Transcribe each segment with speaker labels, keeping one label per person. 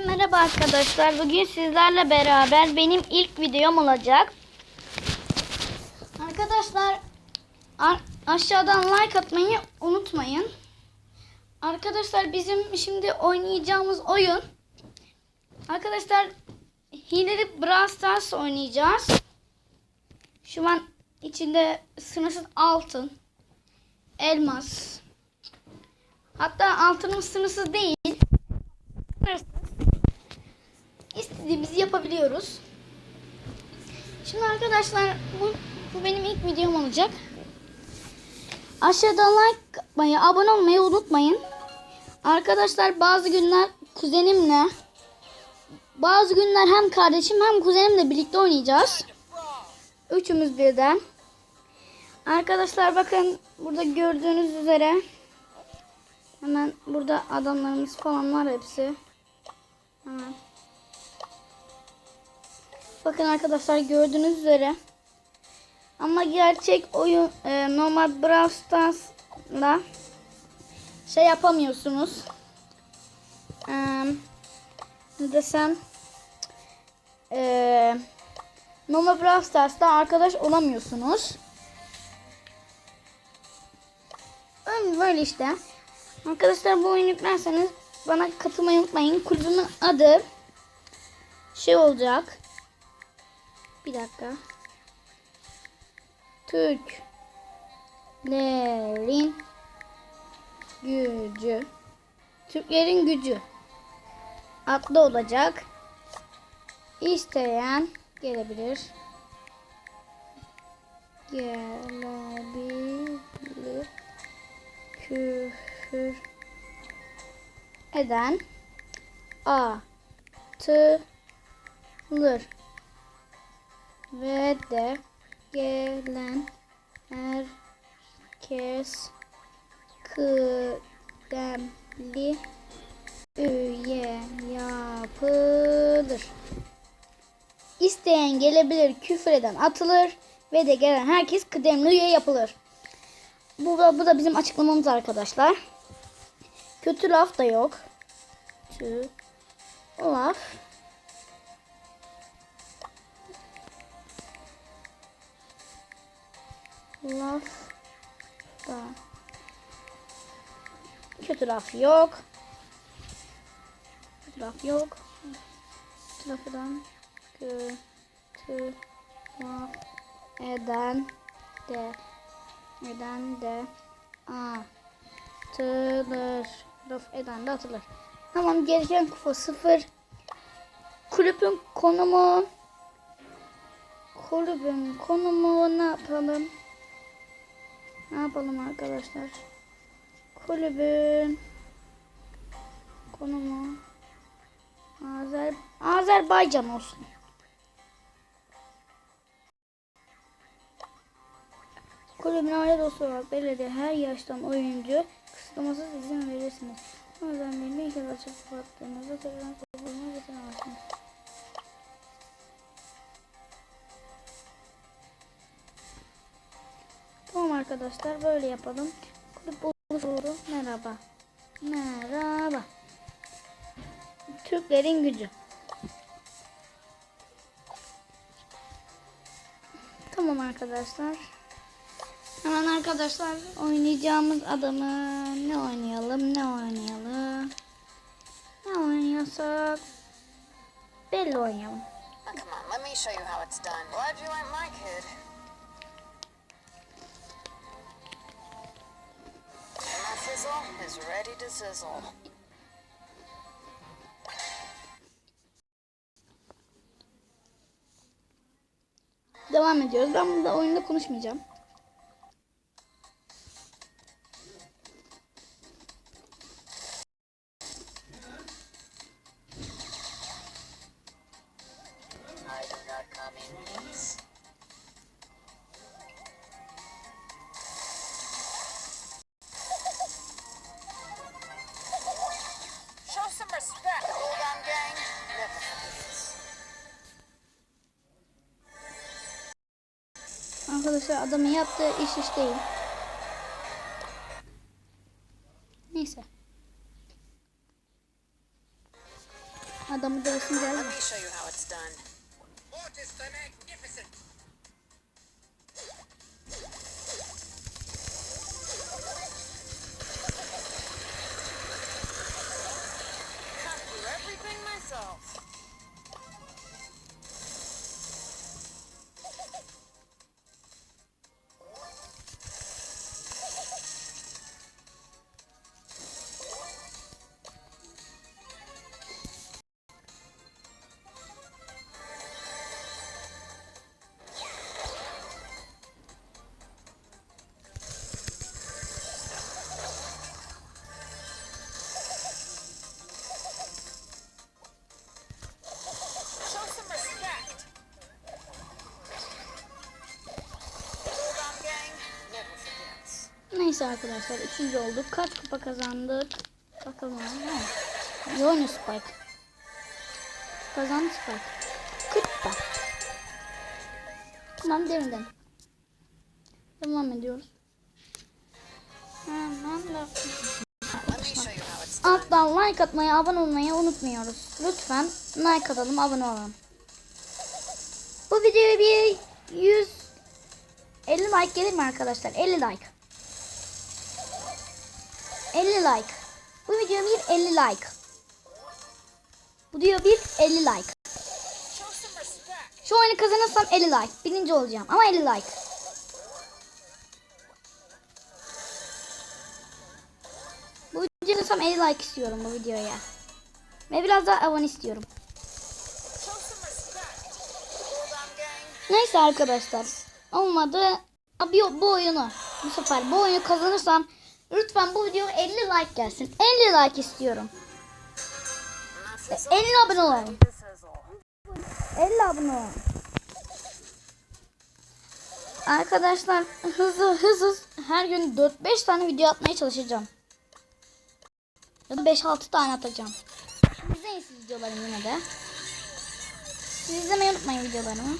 Speaker 1: Merhaba arkadaşlar. Bugün sizlerle beraber benim ilk videom olacak. Arkadaşlar aşağıdan like atmayı unutmayın. Arkadaşlar bizim şimdi oynayacağımız oyun Arkadaşlar hileli Brawl Stars oynayacağız. Şu an içinde sınırsız altın, elmas. Hatta altınım sınırsız değil. Sınırsız. İstediğimizi yapabiliyoruz. Şimdi arkadaşlar bu, bu benim ilk videom olacak. Aşağıdan like atmayı, abone olmayı unutmayın. Arkadaşlar bazı günler kuzenimle bazı günler hem kardeşim hem kuzenimle birlikte oynayacağız. Üçümüz birden. Arkadaşlar bakın burada gördüğünüz üzere hemen burada adamlarımız falan var hepsi. Hemen. Bakın arkadaşlar gördüğünüz üzere. Ama gerçek oyun e, normal Brawl Stars'la şey yapamıyorsunuz. Eee ne desem eee normal Brawl Stars'ta arkadaş olamıyorsunuz. Öyle böyle işte. Arkadaşlar bu oyunu yüklerseniz bana katılmayı unutmayın. Kulübümün adı şey olacak. Bir dakika. Türklerin gücü. Türklerin gücü adlı olacak. İsteyen gelebilir. Gelebilir. Küfür eden atılır. Ve de gelen herkes kıdemli üye yapılır. İsteyen gelebilir, küfür eden atılır ve de gelen herkes kıdemli üye yapılır. Bu da, bu da bizim açıklamamız arkadaşlar. Kötü laf da yok. Kötü laf. Laf da. Kötü laf yok. Laf yok. Lafıdan kötü laf eden de eden de atılır. Laf eden de atılır. Tamam gereken kupa sıfır. Kulübün konumu kulübün konumu ne yapalım? Ne yapalım arkadaşlar? Kulübün konumu Azer Azerbaycan olsun. Kulübün aile dostu olarak belirli her yaştan oyuncu kısıtlamasız izin verirsiniz. O yüzden benim ilk kez açıp kapattığınızda tekrar arkadaşlar böyle yapalım. Kulüp oluşuru merhaba. Merhaba. Türklerin gücü. Tamam arkadaşlar. Hemen arkadaşlar oynayacağımız adamı ne oynayalım ne oynayalım. Ne oynayasak belli oynayalım.
Speaker 2: Come on, let me show you how it's done. Glad you like my kid. İs ready to sizzle.
Speaker 1: Devam ediyoruz. Ben burada oyunda konuşmayacağım.
Speaker 2: Item not please.
Speaker 1: Arkadaşlar adamın yaptığı iş iş değil. Neyse. Adamı dövsün geldi. Neyse arkadaşlar üçüncü olduk. Kaç kupa kazandık? Bakalım. Oynuyor Spike. Kazandı Spike. 40 kupa. Tamam derinden. Devam ediyoruz. Hemen Alttan like atmayı, abone olmayı unutmuyoruz. Lütfen like atalım, abone olalım. Bu videoya bir 100 50 like gelir mi arkadaşlar? 50 like. 50 like. Bu videoya bir 50 like. Bu diyor bir 50 like. Şu oyunu kazanırsam 50 like. Birinci olacağım ama 50 like. Bu videoya kazanırsam 50 like istiyorum bu videoya. Ve biraz daha abone istiyorum. Neyse arkadaşlar. Olmadı. Abi bu oyunu. Bu sefer bu oyunu kazanırsam lütfen bu videoya 50 like gelsin. 50 like istiyorum.
Speaker 2: My fizzle.
Speaker 1: 50 abone olalım.
Speaker 2: The sizzle.
Speaker 1: 50 abone olun. Arkadaşlar hızlı hızlı her gün 4-5 tane video atmaya çalışacağım. Ya da 5-6 tane atacağım. İzleyin siz videolarımı yine de. Siz izlemeyi unutmayın videolarımı.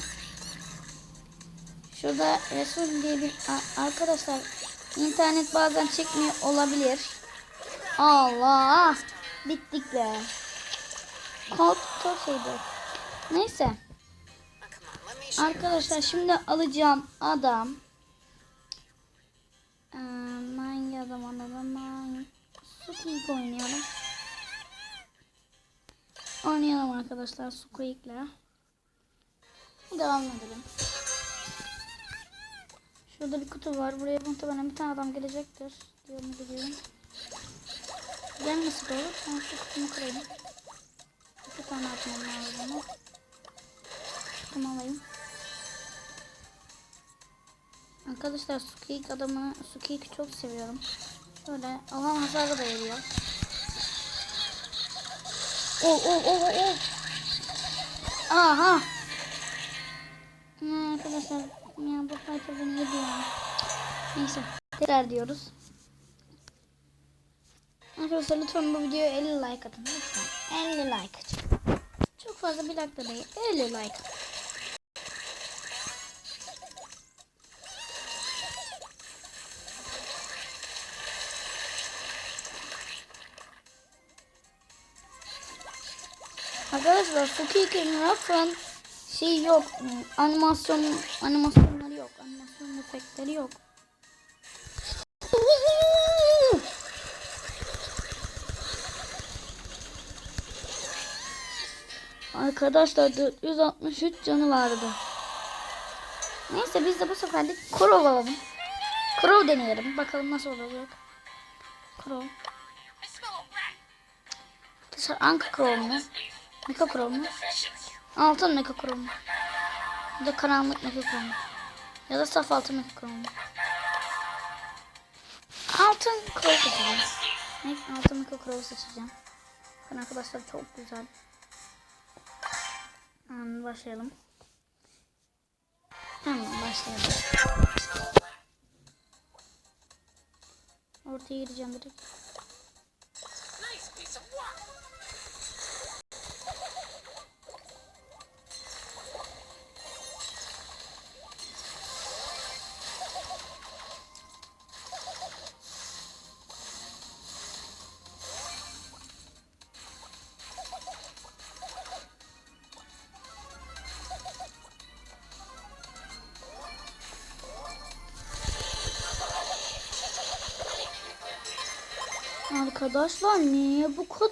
Speaker 1: Şurada Resul diye bir arkadaşlar internet bazen çekmiyor olabilir. Allah bittik be. Kod şeydi. Neyse. Arkadaşlar şimdi alacağım adam. Ee, hangi adam alalım? Hangi- Squeak oynayalım. Oynayalım arkadaşlar Squeak'le. Devam edelim. Şurada bir kutu var. Buraya muhtemelen bir tane adam gelecektir. Diye umut ediyorum. Gelmesi de olur. Ben şu kutumu kırayım. İki tane atmam lazım. Kutumu alayım. Arkadaşlar Sukik adamı Sukik'i çok seviyorum. Böyle alan hasarı da veriyor. Oh oh oh oh, oh. Aha. Arkadaşlar ya bu parça beni yedi ya. Neyse tekrar diyoruz. Arkadaşlar lütfen bu videoya 50 like atın lütfen. 50 like. Çok fazla bir like değil. 50 like. Arkadaşlar Sukik'in Ruff'ın şey yok. Animasyon animasyonları yok. Animasyon efektleri yok. Arkadaşlar 463 canı vardı. Neyse biz de bu seferlik Crow alalım. Crow deneyelim. Bakalım nasıl olacak. Crow. Arkadaşlar Anka Crow mu? Mecha Crow mu? Altın Mecha Crow mu? Ya da karanlık Mecha Crow mu? Ya da saf altın Mecha Crow mu? Altın Crow seçeceğim. Altın Mecha Crow seçeceğim. Bakın arkadaşlar çok güzel. Hemen başlayalım. Hemen başlayalım. Ortaya gireceğim direkt. Arkadaşlar. Niye bu kadar